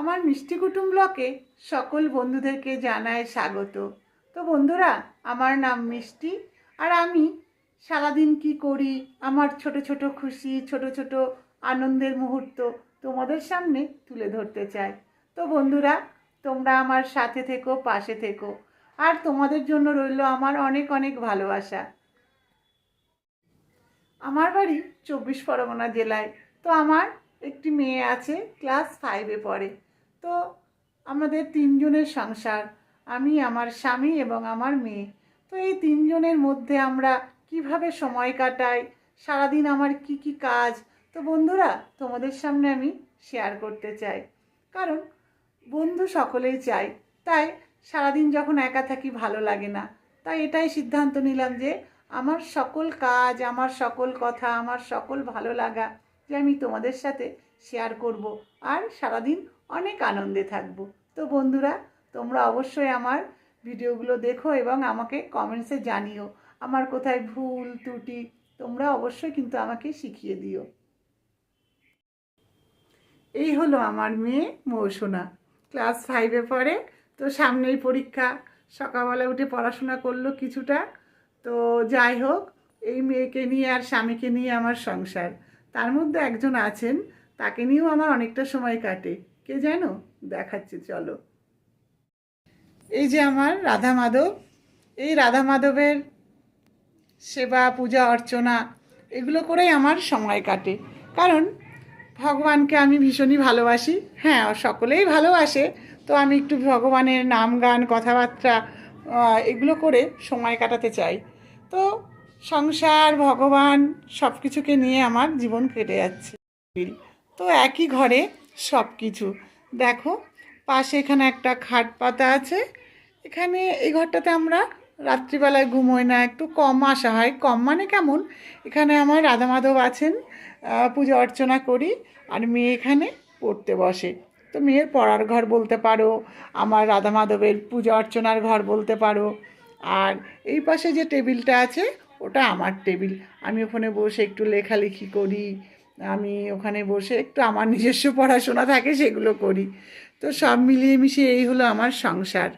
আমার মিষ্টি কুটুম ব্লকে সকল বন্ধুদেরকে জানায় স্বাগত। তো বন্ধুরা, আমার নাম মিষ্টি আর আমি সারাদিন কি করি, আমার ছোট ছোট খুশি, ছোট ছোট আনন্দের মুহূর্ত তোমাদের সামনে তুলে ধরতে চাই। তো বন্ধুরা, তোমরা আমার সাথে থেকো, পাশে থেকো আর তোমাদের জন্য রইল আমার অনেক অনেক ভালোবাসা। আমার বাড়ি চব্বিশ পরগনা জেলায়। তো আমার একটি মেয়ে আছে, ক্লাস ফাইভে পড়ে। তো আমাদের তিনজনের সংসার, আমি, আমার স্বামী এবং আমার মেয়ে। তো এই তিনজনের মধ্যে আমরা কীভাবে সময় কাটাই? সারাদিন আমার কি কি কাজ? তো বন্ধুরা, তোমাদের সামনে আমি শেয়ার করতে চাই। কারণ বন্ধু সকলেই চাই তাই সারাদিন যখন একা থাকি ভালো লাগে না। তাই এটাই সিদ্ধান্ত নিলাম যে আমার সকল কাজ, আমার সকল কথা, আমার সকল ভালো লাগা যে আমি তোমাদের সাথে শেয়ার করব। আর সারাদিন অনেক আনন্দে থাকব। তো বন্ধুরা, তোমরা অবশ্যই আমার ভিডিওগুলো দেখো এবং আমাকে কমেন্টসে জানিও। আমার কোথায় ভুল, ত্রুটি, তোমরা অবশ্যই কিন্তু আমাকে শিখিয়ে দিও। এই হলো আমার মেয়ে মৌসুনা। ক্লাস ফাইভে পড়ে, তো সামনেই পরীক্ষা। সকালবেলা উঠে পড়াশোনা করল কিছুটা। তো যাই হোক, এই মেয়েকে নিয়ে আর স্বামীকে নিয়ে আমার সংসার। তার মধ্যে একজন আছেন, তাকে নিয়েও আমার অনেকটা সময় কাটে। কে জানো? দেখাচ্ছে, চলো। এই যে আমার রাধা মাধব, এই রাধা মাধবের সেবা, পূজা, অর্চনা, এগুলো করেই আমার সময় কাটে। কারণ ভগবানকে আমি ভীষণই ভালোবাসি। হ্যাঁ সকলেই ভালোবাসে। তো আমি একটু ভগবানের নাম, গান, কথাবার্তা এগুলো করে সময় কাটাতে চাই। তো সংসার, ভগবান সব কিছুকে নিয়ে আমার জীবন কেটে যাচ্ছে। তো একই ঘরে সব কিছু দেখো, পাশে এখানে একটা খাট পাতা আছে। এখানে এই ঘরটাতে আমরা রাত্রিবেলায় ঘুমোই না, একটু কম আসা হয়। কম মানে কেমন? এখানে আমার রাধা মাধব আছেন পূজা অর্চনা করি, আর মেয়ে এখানে পড়তে বসে। তো মেয়ের পড়ার ঘর বলতে পারো, আমার রাধা মাধবের পূজা অর্চনার ঘর বলতে পারো। আর এই পাশে যে টেবিলটা আছে, ওটা আমার টেবিল। আমি ওখানে বসে একটু লেখালেখি করি আমি ওখানে বসে একটু আমার নিজস্ব পড়াশোনা থাকে, সেগুলো করি। তো সব মিলিয়ে মিশিয়ে এই হলো আমার সংসার।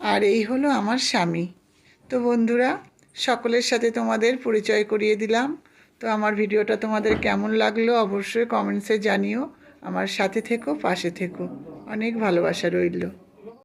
আর এই হলো আমার স্বামী। তো বন্ধুরা, সকলের সাথে তোমাদের পরিচয় করিয়ে দিলাম। তো আমার ভিডিওটা তোমাদের কেমন লাগল অবশ্যই কমেন্টসে জানিও। আমার সাথে থেকো, পাশে থেকো। অনেক ভালোবাসা রইল।